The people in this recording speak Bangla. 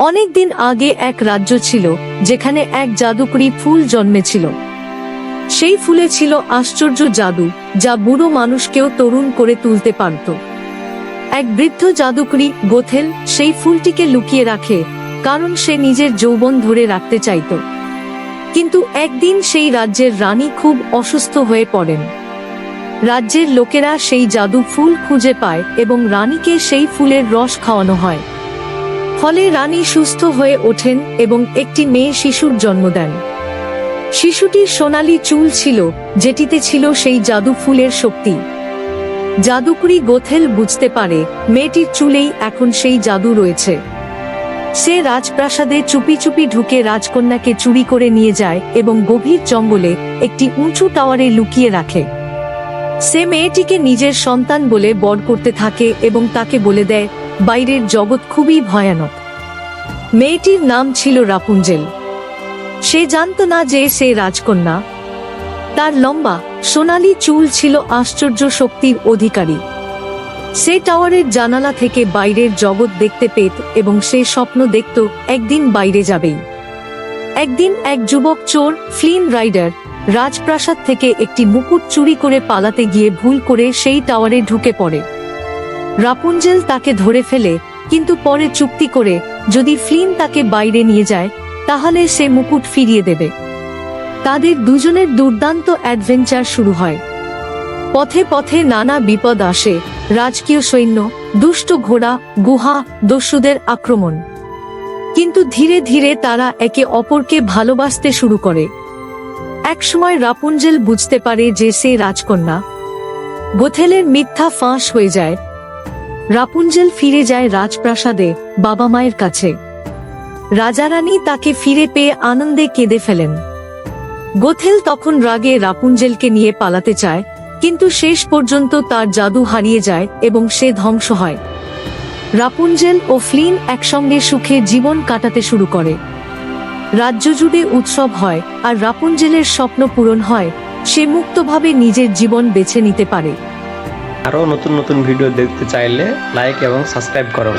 অনেক দিন আগে এক রাজ্য ছিল, যেখানে এক জাদুকরি ফুল জন্মেছিল। সেই ফুলে ছিল আশ্চর্য জাদু, যা বুড়ো মানুষকেও তরুণ করে তুলতে পারত। এক বৃদ্ধ জাদুকরি গোথেল সেই ফুলটিকে লুকিয়ে রাখে, কারণ সে নিজের যৌবন ধরে রাখতে চাইত। কিন্তু একদিন সেই রাজ্যের রানী খুব অসুস্থ হয়ে পড়েন। রাজ্যের লোকেরা সেই জাদু ফুল খুঁজে পায় এবং রানীকে সেই ফুলের রস খাওয়ানো হয়। ফলে রানী সুস্থ হয়ে ওঠেন এবং একটি মেয়ে শিশুর জন্ম দেন। শিশুটির সোনালি চুল ছিল, যেটিতে ছিল সেই জাদু ফুলের শক্তি। জাদুকরি গোথেল বুঝতে পারে, মেয়েটির চুলেই এখন সেই জাদু রয়েছে। সে রাজপ্রাসাদে চুপি চুপি ঢুকে রাজকন্যাকে চুরি করে নিয়ে যায় এবং গভীর জঙ্গলে একটি উঁচু টাওয়ারে লুকিয়ে রাখে। সে মেয়েটিকে নিজের সন্তান বলে বড় করতে থাকে এবং তাকে বলে দেয় বাইরের জগৎ খুবই ভয়ানক। মেয়েটির নাম ছিল রাপুঞ্জেল। সে জানত না যে সে রাজকন্যা। তার লম্বা, সোনালি চুল ছিল আশ্চর্য শক্তির অধিকারী। সে টাওয়ারের জানালা থেকে বাইরের জগৎ দেখতে পেত এবং সে স্বপ্ন দেখত একদিন বাইরে যাবেই। একদিন এক যুবক চোর, ফ্লিন রাইডার, রাজপ্রাসাদ থেকে একটি মুকুট চুরি করে পালাতে গিয়ে ভুল করে সেই টাওয়ারে ঢুকে পড়ে। রাপুঞ্জেল তাকে ধরে ফেলে, কিন্তু পরে চুক্তি করে, যদি ফ্লিন তাকে বাইরে নিয়ে যায়, তাহলে সে মুকুট ফিরিয়ে দেবে। তাদের দুজনের দুর্দান্ত অ্যাডভেঞ্চার শুরু হয়। পথে পথে নানা বিপদ আসে, রাজকীয় সৈন্য, দুষ্ট ঘোড়া, গুহা, দস্যুদের আক্রমণ। কিন্তু ধীরে ধীরে তারা একে অপরকে ভালোবাসতে শুরু করে। একসময় রাপুঞ্জেল বুঝতে পারে যে সে রাজকন্যা। গোথেলের মিথ্যা ফাঁস হয়ে যায় রাপুঞ্জেল ফিরে যায় রাজপ্রাসাদে বাবা মায়ের কাছে। রাজারানী তাকে ফিরে পেয়ে আনন্দে কেঁদে ফেলেন। গোথেল তখন রাগে রাপুঞ্জেলকে নিয়ে পালাতে চায়, কিন্তু শেষ পর্যন্ত তার জাদু হারিয়ে যায় এবং সে ধ্বংস হয়। রাপুঞ্জেল ও ফ্লিন একসঙ্গে সুখে জীবন কাটাতে শুরু করে। রাজ্য জুড়ে উৎসব হয় আর রাপুঞ্জেলের স্বপ্ন পূরণ হয়, সে মুক্তভাবে নিজের জীবন বেছে নিতে পারে। আরও নতুন নতুন ভিডিও দেখতে চাইলে লাইক এবং সাবস্ক্রাইব করুন